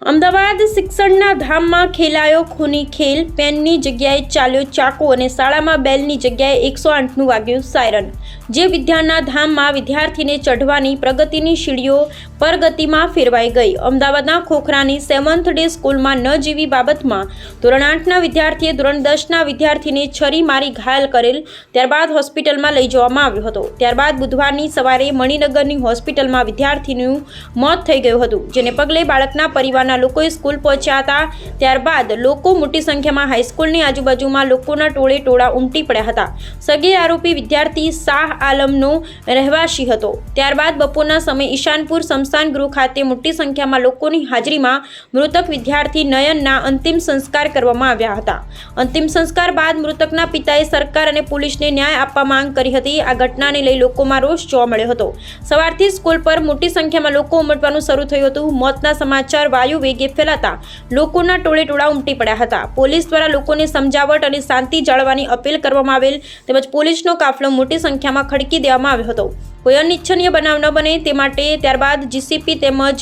અમદાવાદ શિક્ષણના ધામમાં ખેલાયો ખૂની ખેલ. પેનની જગ્યાએ ચાલ્યો ચાકુ અને શાળામાં બેલની જગ્યાએ એકસો આઠનું વાગ્યું સાયરન. જે વિદ્યાના ધામમાં વિદ્યાર્થીને ચઢવાની પ્રગતિની સીડીઓ પરગતિમાં ફેરવાઈ ગઈ. અમદાવાદના ખોખરાની સેવન્થ ડે સ્કૂલમાં ન જેવી બાબતમાં ધોરણ આઠના વિદ્યાર્થીએ ધોરણ દસના વિદ્યાર્થીને છરી મારી ઘાયલ કરેલ ત્યારબાદ હોસ્પિટલમાં લઈ જવામાં આવ્યો હતો. ત્યારબાદ બુધવારની સવારે મણિનગરની હોસ્પિટલમાં વિદ્યાર્થીનું મોત થઈ ગયું હતું, જેને પગલે બાળકના પરિવારના લોકોએ સ્કૂલ પહોંચ્યા હતા. ત્યારબાદ લોકો મોટી સંખ્યામાં હાઈસ્કૂલની આજુબાજુમાં લોકોના ટોળે ટોળા ઉમટી પડ્યા હતા. સગીર આરોપી વિદ્યાર્થી શાહ આલમનો રહેવાસી હતો. ત્યારબાદ બપોરના સમયે ઈશાનપુર સ્મશાન ગૃહ ખાતે મોટી સંખ્યામાં લોકોની હાજરીમાં મૃતક વિદ્યાર્થી નયનના અંતિમ સંસ્કાર કરવામાં આવ્યા હતા. અંતિમ સંસ્કાર બાદ મૃતકના પિતાએ સરકાર અને પોલીસને ન્યાય આપવા માંગ કરી હતી. આ ઘટનાને લઈ લોકોમાં રોષ જોવા મળ્યો હતો. સવારથી સ્કૂલ પર મોટી સંખ્યામાં લોકો ઉમટવાનું શરૂ થયું હતું. મોતના સમાચાર વાયુ વેગે ફેલાતા લોકોના ટોળે ટોળા ઉમટી પડ્યા હતા. પોલીસ દ્વારા લોકોને સમજાવટ અને શાંતિ જાળવવાની અપીલ કરવામાં આવેલ તેમજ પોલીસનો કાફલો મોટી સંખ્યામાં ખડકી દેવામાં આવ્યો હતો. કોઈ અનિચ્છનીય બનાવ ન બને તે માટે ત્યારબાદ જીસીપી તેમજ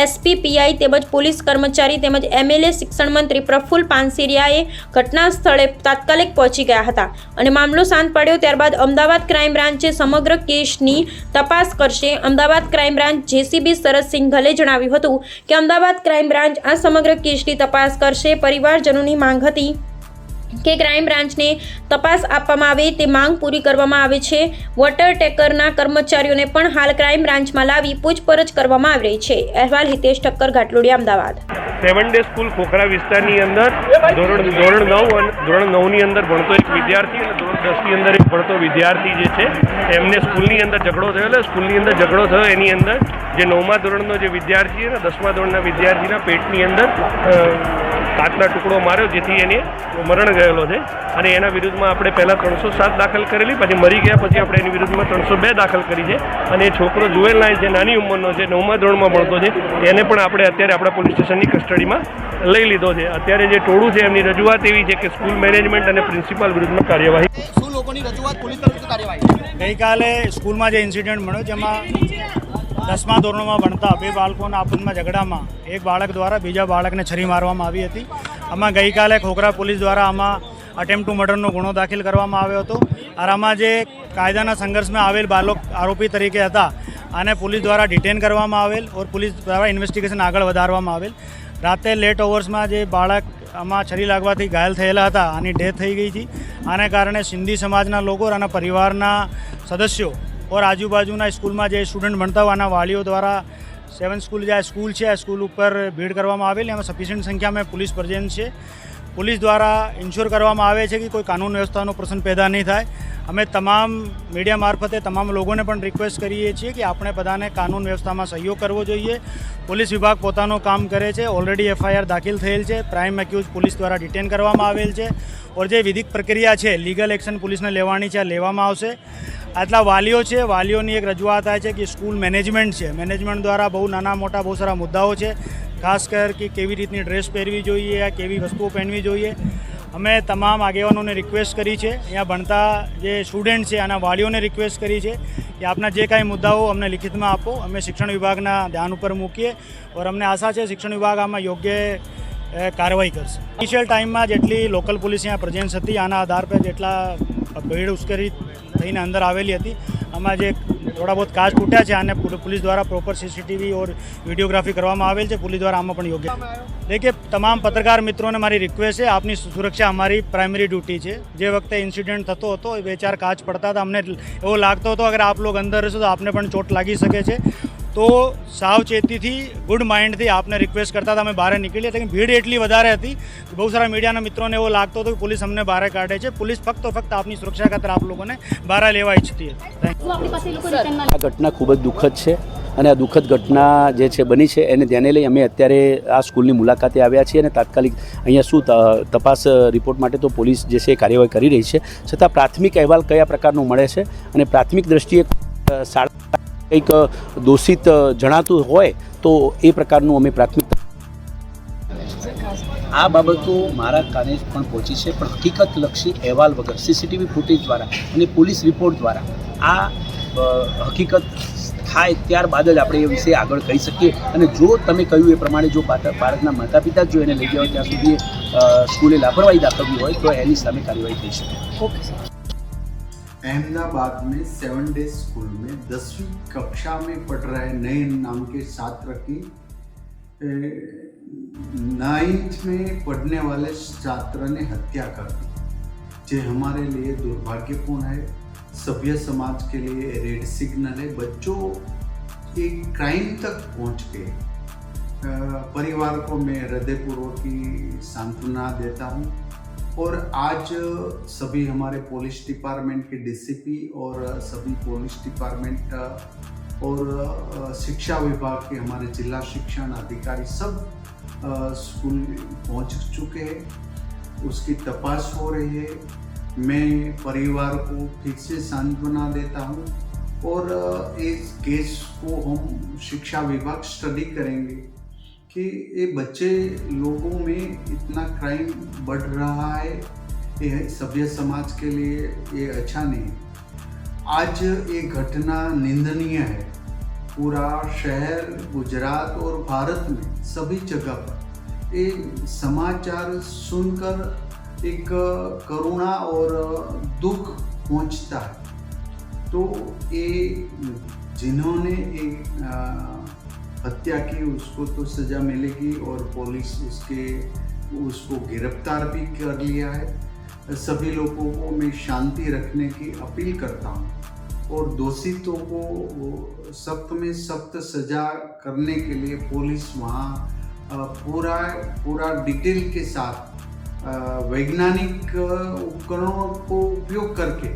એસપી, પીઆઈ તેમજ પોલીસ કર્મચારી તેમજ એમએલએ શિક્ષણ મંત્રી પ્રફુલ પાનસિરિયાએ ઘટના સ્થળે તાત્કાલિક પહોંચી ગયા હતા અને મામલો શાંત પડ્યો ત્યારબાદ અમદાવાદ ક્રાઇમ બ્રાન્ચે સમગ્ર કેસની તપાસ કરશે. Ahmedabad crime branch JCB Sharad સિંઘલે જણાવ્યું હતું કે અમદાવાદ ક્રાઇમ બ્રાન્ચ આ સમગ્ર કેસની તપાસ કરશે. પરિવારજનોની માંગ હતી. કે ક્રાઇમ બ્રાન્ચને તપાસ આપવામાં આવે તે માંગ પૂરી કરવામાં આવે છે. વોટર ટેકરના કર્મચારીઓને પણ હાલ ક્રાઇમ બ્રાન્ચમાં લાવી પૂછપરછ કરવામાં આવી રહી છે. અહેવાલ Hitesh Thakkar, Ghatlodia, Ahmedabad. Seven day school Khokhra વિસ્તારની અંદર ધોરણ ધોરણ નવ અને ધોરણ નવની અંદર ભણતો એક વિદ્યાર્થી અને ધોરણ દસની અંદર એક ભણતો વિદ્યાર્થી જે છે, એમને સ્કૂલની અંદર ઝઘડો થયેલો સ્કૂલની અંદર ઝઘડો થયો. એની અંદર જે નવમા ધોરણનો જે વિદ્યાર્થી છે ને દસમા ધોરણના વિદ્યાર્થીના પેટની અંદર કાચના ટુકડો માર્યો જેથી એને મરણ ગયેલો છે. અને એના વિરુદ્ધમાં આપણે પહેલાં ત્રણસો સાત દાખલ કરેલી પછી મરી ગયા પછી આપણે એની વિરુદ્ધમાં ત્રણસો બે દાખલ કરી છે. અને એ છોકરો જુએલ નાય છે નાની ઉંમરનો છે નવમા ધોરણમાં ભણતો છે એને પણ આપણે અત્યારે આપણા પોલીસ સ્ટેશનની કસ્ટડીમાં લઈ લીધો છે. અત્યારે જે ટોળું છે એમની રજૂઆત એવી છે કે સ્કૂલ મેનેજમેન્ટ અને પ્રિન્સિપાલ વિરુદ્ધમાં કાર્યવાહી શું લોકોની રજૂઆત પોલીસ કાર્યવાહી? ગઈકાલે સ્કૂલમાં જે ઇન્સિડન્ટ મળ્યો જેમાં દસમા ધોરણમાં ભણતા બે બાળકોના આપસમાં ઝઘડામાં, એક બાળક દ્વારા બીજા બાળકને છરી મારવામાં આવી હતી. આમાં ગઈકાલે ખોખરા પોલીસ દ્વારા આમાં અટેમ્પ ટુ મર્ડરનો ગુનો દાખલ કરવામાં આવ્યો હતો. અને આમાં જે કાયદાના સંઘર્ષમાં આવેલ બાળક આરોપી તરીકે હતા, આને પોલીસ દ્વારા ડિટેન કરવામાં આવેલ ઓર પોલીસ દ્વારા ઇન્વેસ્ટિગેશન આગળ વધારવામાં આવેલ. રાતે લેટ ઓવર્સમાં જે બાળક આમાં છરી લાગવાથી ઘાયલ થયેલા હતા, આની ડેથ થઈ ગઈ હતી. આને કારણે સિંધી સમાજના લોકો અને પરિવારના સદસ્યો ઓર આજુબાજુના સ્કૂલમાં જે સ્ટુડન્ટ ભણતા હોય આના વાલીઓ દ્વારા સેવન સ્કૂલ જે આ સ્કૂલ છે આ સ્કૂલ ઉપર ભીડ કરવામાં આવેલી એમાં સફિશિયન્ટ સંખ્યામાં પોલીસ પ્રેઝન્ટ છે પોલીસ દ્વારા ઇન્શ્યોર કરવામાં આવે છે કે કોઈ કાનૂન વ્યવસ્થાનો પ્રશ્ન પેદા નહીં થાય. અમે તમામ મીડિયા મારફતે તમામ લોકોને પણ રિક્વેસ્ટ કરીએ છીએ કે આપણે બધાને કાનૂન વ્યવસ્થામાં સહયોગ કરવો જોઈએ. પોલીસ વિભાગ પોતાનું કામ કરે છે. ઓલરેડી એફઆઈઆર દાખલ થયેલ છે. પ્રાઇમ એક્યુઝ પોલીસ દ્વારા ડિટેન કરવામાં આવેલ છે. ઓર જે વિધિક પ્રક્રિયા છે લીગલ એક્શન પોલીસને લેવાની છે લેવામાં આવશે. આટલા વાલીઓ છે, વાલીઓની એક રજૂઆત આ છે કે સ્કૂલ મેનેજમેન્ટ છે. મેનેજમેન્ટ દ્વારા બહુ નાના મોટા બહુ સારા મુદ્દાઓ છે. ખાસ કર કે કેવી રીતની ડ્રેસ પહેરવી જોઈએ કેવી વસ્તુઓ પહેરવી જોઈએ. અમે તમામ આગેવાનોને રિક્વેસ્ટ કરી છે. અહીંયા ભણતા જે સ્ટુડન્ટ છે, આના વાલીઓને રિક્વેસ્ટ કરી છે કે આપના જે કાંઈ મુદ્દાઓ અમને લિખિતમાં આપો. અમે શિક્ષણ વિભાગના ધ્યાન ઉપર મૂકીએ ઓર અમને આશા છે શિક્ષણ વિભાગ આમાં યોગ્ય કાર્યવાહી કરશે. ઇનિશિયલ ટાઈમમાં જેટલી લોકલ પોલીસ અહીંયા પ્રેઝન્સ હતી, આના આધાર પર જેટલા ભીડ ઉશ્કેરી થઈને અંદર આવેલી હતી, આમાં જે થોડા બહુ કાચ તૂટ્યા છે અને પોલ- પોલીસ દ્વારા પ્રોપર સીસીટીવી ઓર વિડીયોગ્રાફી કરવામાં આવેલ છે. પોલીસ દ્વારા આમાં પણ યોગ્ય દેખીએ તમામ પત્રકાર મિત્રોને મારી રિક્વેસ્ટ છે આપની સુરક્ષા અમારી પ્રાઇમરી ડ્યુટી છે. જે વખતે ઇન્સિડન્ટ થતો હતો બે ચાર કાચ પડતા હતા. અમને એવો લાગતો હતો અગર આપ લોગ અંદર રહેશો તો આપને પણ ચોટ લાગી શકે છે. તો સાવચેતીથી ગુડ માઇન્ડથી આપને રિક્વેસ્ટ કરતા હતા. અમે બહાર નીકળીએ લેકિન ભીડ એટલી વધારે હતી કે બહુ સારા મીડિયાના મિત્રોને એવો લાગતો હતો કે પોલીસ અમને બહાર કાઢે છે. પોલીસ ફક્ત ફક્ત આપની સુરક્ષા ખાતર આપ લોકોને બહાર લેવા ઈચ્છતી હતી. આ ઘટના ખૂબ જ દુઃખદ છે અને આ દુઃખદ ઘટના જે છે બની છે એને ધ્યાને લઈ અમે અત્યારે આ સ્કૂલની મુલાકાતે આવ્યા છીએ અને તાત્કાલિક અહીંયા શું તપાસ રિપોર્ટ માટે તો પોલીસ જે છે એ કાર્યવાહી કરી રહી છે. છતાં પ્રાથમિક અહેવાલ કયા પ્રકારનો મળે છે અને પ્રાથમિક દ્રષ્ટિએ શાળા કંઈક દોષિત જણાતું હોય તો એ પ્રકારનું અમે પ્રાથમિક આ બાબતો મારા કાને પણ પહોંચી છે પણ હકીકતલક્ષી અહેવાલ વગર સીસીટીવી ફૂટેજ દ્વારા અને પોલીસ રિપોર્ટ દ્વારા આ હકીકત થાય ત્યારબાદ જ આપણે એ વિશે આગળ કહી શકીએ. અને જો તમે કહ્યું એ પ્રમાણે જો બાળક- બાળકના માતા પિતા જો એને લઈ ગયા હોય ત્યાં સુધી સ્કૂલે લાપરવાહી દાખવવી હોય તો એની સામે કાર્યવાહી થઈ શકે. अहमदाबाद में सेवन डे स्कूल में दसवीं कक्षा में पढ़ रहे नए नाम के छात्र की। नाइन्थ में पढ़ने वाले छात्र ने हत्या कर दी। जो हमारे लिए दुर्भाग्यपूर्ण है। सभ्य समाज के लिए रेड सिग्नल है। बच्चों एक क्राइम तक पहुँच अ, परिवार को मैं हृदयपूर्वक की सांत्वना देता हूँ। और आज सभी हमारे पुलिस डिपार्टमेंट के डीसीपी और सभी पुलिस डिपार्टमेंट और शिक्षा विभाग के हमारे जिला शिक्षण अधिकारी सब स्कूल पहुँच चुके हैं। उसकी तपास हो रही है। मैं परिवार को फिर से सांत्वना देता हूँ और इस केस को हम शिक्षा विभाग स्टडी करेंगे। कि ये बच्चे लोगों में इतना क्राइम बढ़ रहा है, ये सभ्य समाज के लिए ये अच्छा नहीं है। आज ये घटना निंदनीय है। पूरा शहर, गुजरात और भारत में सभी जगह पर ये समाचार सुनकर एक करुणा और दुख पहुँचता है। तो ये जिन्होंने एक हत्या की, उसको तो सजा मिलेगी और पुलिस उसके उसको गिरफ़्तार भी कर लिया है। सभी लोगों को मैं शांति रखने की अपील करता हूँ और दोषितों को सख्त में सख्त सजा करने के लिए पुलिस वहाँ पूरा पूरा डिटेल के साथ वैज्ञानिक उपकरणों को उपयोग करके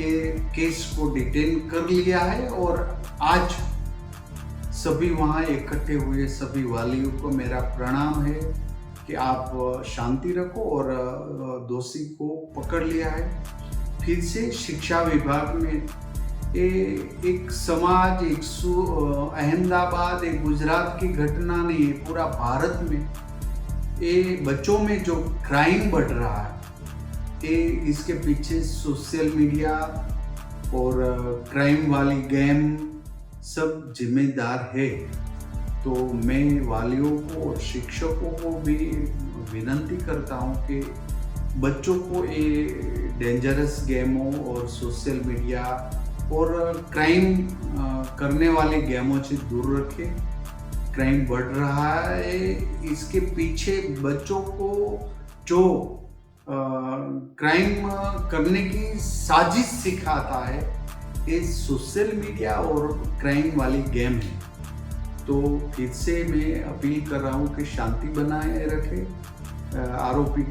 ये केस को डिटेन कर लिया है और आज सभी वहाँ इकट्ठे हुए सभी वालियों को मेरा प्रणाम है कि आप शांति रखो और दोषी को पकड़ लिया है। फिर से शिक्षा विभाग में ये एक समाज, एक अहमदाबाद, एक गुजरात की घटना नहीं है पूरा भारत में ये बच्चों में जो क्राइम बढ़ रहा है ये इसके पीछे सोशल मीडिया और क्राइम वाली गेम सब जिम्मेदार है। तो मैं वालियों को और शिक्षकों को भी विनंती करता हूँ कि बच्चों को ये डेंजरस गेमों और सोशल मीडिया और क्राइम करने वाले गेमों से दूर रखें। क्राइम बढ़ रहा है। इसके पीछे बच्चों को जो क्राइम करने की साजिश सिखाता है ये सोशल मीडिया और क्राइम वाली गेम है। तो फिर से मैं अपील कर रहा हूँ कि शांति बनाए रखें। आरोपी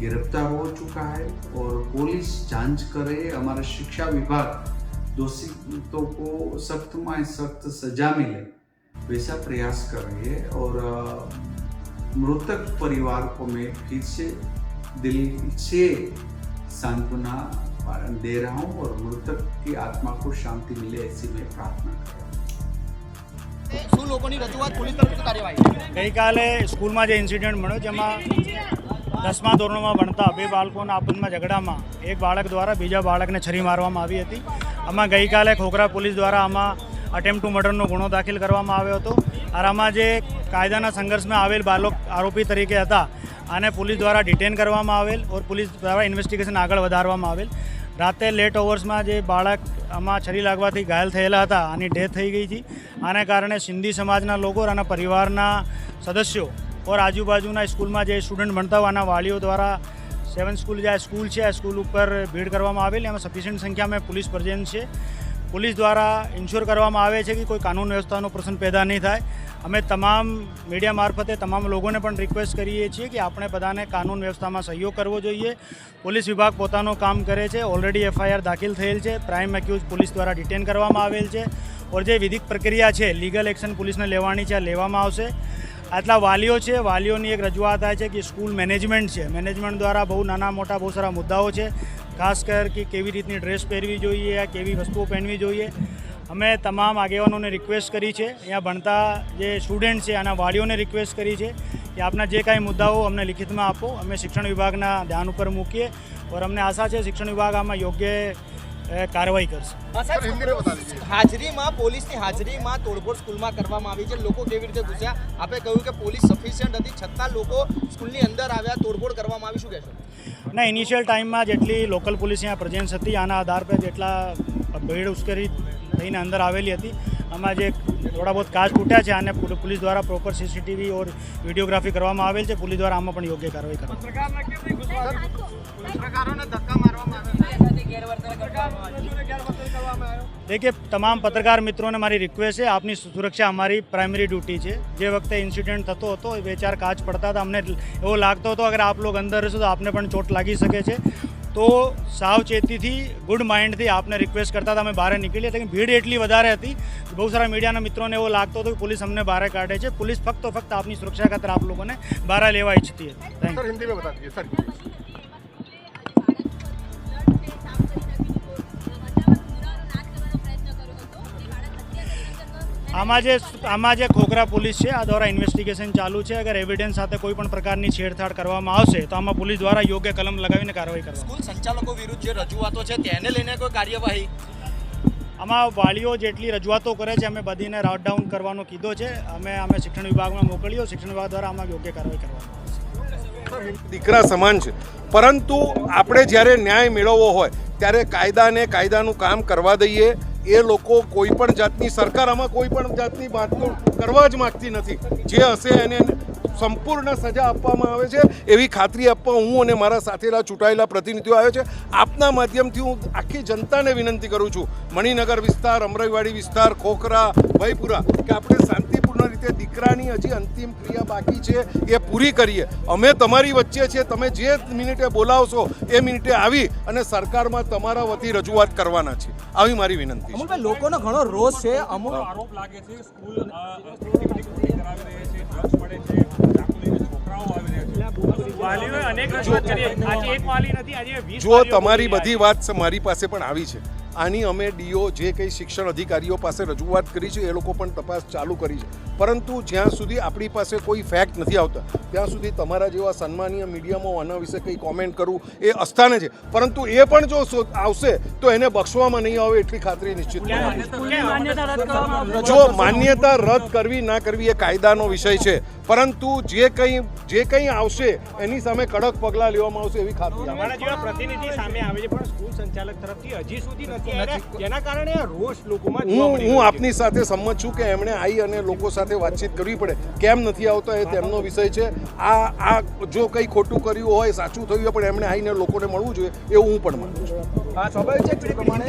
गिरफ़्तार हो चुका है और पुलिस जाँच करे। हमारा शिक्षा विभाग दोषितों को सख्त में सख्त सजा मिले, वैसा प्रयास कर रही है। और मृतक परिवार को मैं फिर से दिल से सांत्वना दे रहा हूँ और मृतक की आत्मा को शांति मिले ऐसी मैं प्रार्थना कर रहा हूँ શું લોકોની રજૂઆત પોલીસ તરફથી કાર્યવાહી ગઈકાલે સ્કૂલમાં જે ઇન્સિડન્ટ બન્યો જેમાં દસમા ધોરણમાં ભણતા બે બાળકોના આપસમાં ઝઘડામાં એક બાળક દ્વારા બીજા બાળકને છરી મારવામાં આવી હતી આમાં ગઈકાલે ખોખરા પોલીસ દ્વારા આમાં અટેમ્પ ટુ મર્ડરનો ગુનો દાખલ કરવામાં આવ્યો હતો અને આમાં જે કાયદાના સંઘર્ષમાં આવેલ બાળક આરોપી તરીકે હતા આને પોલીસ દ્વારા ડિટેન કરવામાં આવેલ ઓર પોલીસ દ્વારા ઇન્વેસ્ટિગેશન આગળ વધારવામાં આવેલ રાતે લેટ ઓવર્સમાં જે બાળક આમાં છરી લાગવાથી ઘાયલ થયેલા હતા, આની ડેથ થઈ ગઈ હતી. આને કારણે સિંધી સમાજના લોકો અને પરિવારના સદસ્યો ઓર આજુબાજુના સ્કૂલમાં જે સ્ટુડન્ટ ભણતા હોય, આના વાલીઓ દ્વારા સેવન સ્કૂલ જે આ સ્કૂલ છે, આ સ્કૂલ ઉપર ભીડ કરવામાં આવેલી. એમાં સફિશિયન્ટ સંખ્યામાં પોલીસ પ્રેઝન્ટ છે. પોલીસ દ્વારા ઇન્શ્યોર કરવામાં આવે છે કે કોઈ કાનૂન વ્યવસ્થાનો પ્રશ્ન પેદા નહીં થાય. અમે તમામ મીડિયા મારફતે તમામ લોકોને પણ રિક્વેસ્ટ કરીએ છીએ કે આપણે બધાને કાનૂન વ્યવસ્થામાં સહયોગ કરવો જોઈએ. પોલીસ વિભાગ પોતાનું કામ કરે છે. ઓલરેડી એફઆઈઆર દાખલ થયેલ છે. પ્રાઇમ એક્યુઝ પોલીસ દ્વારા ડિટેન કરવામાં આવેલ છે. ઓર જે વિધિક પ્રક્રિયા છે લીગલ એક્શન પોલીસને લેવાની છે, આ લેવામાં આવશે. આટલા વાલીઓ છે, વાલીઓની એક રજૂઆત થાય છે કે સ્કૂલ મેનેજમેન્ટ છે. મેનેજમેન્ટ દ્વારા બહુ નાના મોટા બહુ સારા મુદ્દાઓ છે. ખાસ કર કે કેવી રીતની ડ્રેસ પહેરવી જોઈએ કેવી વસ્તુઓ પહેરવી જોઈએ. અમે તમામ આગેવાનોને રિક્વેસ્ટ કરી છે. અહીંયા ભણતા જે સ્ટુડન્ટ છે, આના વાલીઓને રિક્વેસ્ટ કરી છે કે આપના જે કાંઈ મુદ્દાઓ અમને લિખિતમાં આપો. અમે શિક્ષણ વિભાગના ધ્યાન ઉપર મૂકીએ. ઓર અમને આશા છે, શિક્ષણ વિભાગ આમાં યોગ્ય કાર્યવાહી કરશે. હાજરીમાં પોલીસની હાજરીમાં તોડફોડ સ્કૂલમાં કરવામાં આવી છે. લોકો કેવી રીતે ઘૂસ્યા? આપે કહ્યું કે પોલીસ સફિશિયન્ટ હતી છતાં લોકો સ્કૂલની અંદર આવ્યા તોડફોડ કરવામાં આવી. શું કહેશો? ના ઇનિશિયલ ટાઈમમાં જેટલી લોકલ પોલીસ અહીંયા પ્રેઝન્સ હતી આના આધાર પર જેટલા ભીડ ઉશ્કેરી થઈને અંદર આવેલી હતી આમાં જે થોડા બહુ કાચ તૂટ્યા છે આને પોલીસ દ્વારા પ્રોપર સીસીટીવી ઓર વિડીયોગ્રાફી કરવામાં આવેલ છે. પોલીસ દ્વારા આમાં પણ યોગ્ય કાર્યવાહી કરવામાં દેખીએ તમામ પત્રકાર મિત્રોને મારી રિક્વેસ્ટ છે આપની સુરક્ષા અમારી પ્રાઇમરી ડ્યુટી છે. જે વખતે ઇન્સિડન્ટ થતો હતો એ બે ચાર કાચ પડતા હતા. અમને એવો લાગતો હતો અગર આપ લોકો અંદર હશો તો આપને પણ ચોટ લાગી શકે છે. તો સાવચેતીથી ગુડ માઇન્ડથી આપને રિક્વેસ્ટ કરતા હતા, અમે બહાર નીકળીએ લેકિન ભીડ એટલી વધારે હતી બહુ સારા મીડિયાના મિત્રોને એવો લાગતો હતો કે પોલીસ અમને બહાર કાઢે છે. પોલીસ ફક્ત ફક્ત આપની સુરક્ષા ખાતર આપ લોકોને બહાર લેવા ઈચ્છતી હતી. થેન્ક આમાં જે આમાં જે ખોખરા પોલીસ છે આ દ્વારા ઇન્વેસ્ટિગેશન ચાલુ છે. અગર એવિડન્સ સાથે કોઈ પણ પ્રકારની છેડછાડ કરવામાં આવશે તો આમાં પોલીસ દ્વારા યોગ્ય કલમ લગાવીને કાર્યવાહી કરવા સ્કૂલ સંચાલકો વિરુદ્ધ જે રજૂઆતો છે તેને લઈને કોઈ કાર્યવાહી? આમાં વાલીઓ જેટલી રજૂઆતો કરે છે અમે બધીને રાઉટ ડાઉન કરવાનો કીધો છે. અમે અમે શિક્ષણ વિભાગમાં મોકલ્યો. શિક્ષણ વિભાગ દ્વારા આમાં યોગ્ય કાર્યવાહી કરવામાં દીકરા સમાન છે. પરંતુ આપણે જ્યારે ન્યાય મેળવવો હોય ત્યારે કાયદાને કાયદાનું કામ કરવા દઈએ. એ લોકો કોઈ પણ જાતની સરકાર આમાં કોઈ પણ જાતની બાતનું કરવા જ માગતી નથી. જે હશે એને સંપૂર્ણ સજા આપવામાં આવે છે. એવી ખાતરી આપવા હું અને મારા સાથેના ચૂંટાયેલા પ્રતિનિધિઓ આવ્યો છે. આપના માધ્યમથી હું આખી જનતાને વિનંતી કરું છું. મણિનગર વિસ્તાર અમરાઈવાડી વિસ્તાર, ખોખરા ભયપુરા કે આપણે શાંતિપૂર્ણ રીતે દીકરાની હજી અંતિમ ક્રિયા બાકી છે એ પૂરી કરીએ. અમે તમારી વચ્ચે છે તમે જે મિનિટે બોલાવશો એ મિનિટે આવી અને સરકારમાં તમારા વતી રજૂઆત કરવાના છે. આવી મારી વિનંતી છે. લોકોનો ઘણો રોષ છે. અમુક આરોપ લાગે છે સ્કૂલ અ, એક્ટિવિટી કરાવી રહી છે ડ્રગ્સ મળે છે ચાકુ લઈને છોકરાઓ આવી રહ્યા છે. વાલીઓએ અનેક રજૂઆત કરી. આજે એક વાલી નથી આજે વીસ જો તમારી બધી વાત મારી પાસે પણ આવી છે. આની અમે ડીઓ જે કંઈ શિક્ષણ અધિકારીઓ પાસે રજૂઆત કરી છે એ લોકો પણ તપાસ ચાલુ કરી છે. પરંતુ જ્યાં સુધી આપણી પાસે કોઈ ફેક્ટ નથી આવતા ત્યાં સુધી તમારા જેવા સન્માનીય મીડિયામાં આના વિશે કંઈ કોમેન્ટ કરવું એ અસ્થાને છે. પરંતુ એ પણ જો આવશે તો એને બક્ષવામાં નહીં આવે એટલી ખાતરી નિશ્ચિત જો માન્યતા રદ કરવી ના કરવી એ કાયદાનો વિષય છે પરંતુ જે કંઈ જે કંઈ આવશે એની સામે કડક પગલાં લેવામાં આવશે એવી ખાતરી તમારા જેવા પ્રતિનિધિ સામે આવે છે પણ સ્કૂલ સંચાલક તરફથી હજી સુધી નથી આવ્યા. જેના કારણે રોષ લોકોમાં હું હું આપની સાથે સંમત છું કે એમણે આવી અને લોકો સાથે વાતચીત કરવી પડે. કેમ નથી આવતા એ તેમનો વિષય છે. આ આ જો કંઈ ખોટું કર્યું હોય સાચું થયું હોય પણ એમણે આવીને લોકોને મળવું જોઈએ એવું હું પણ માનું છું. સ્વાભાવિક છે પ્રમાણે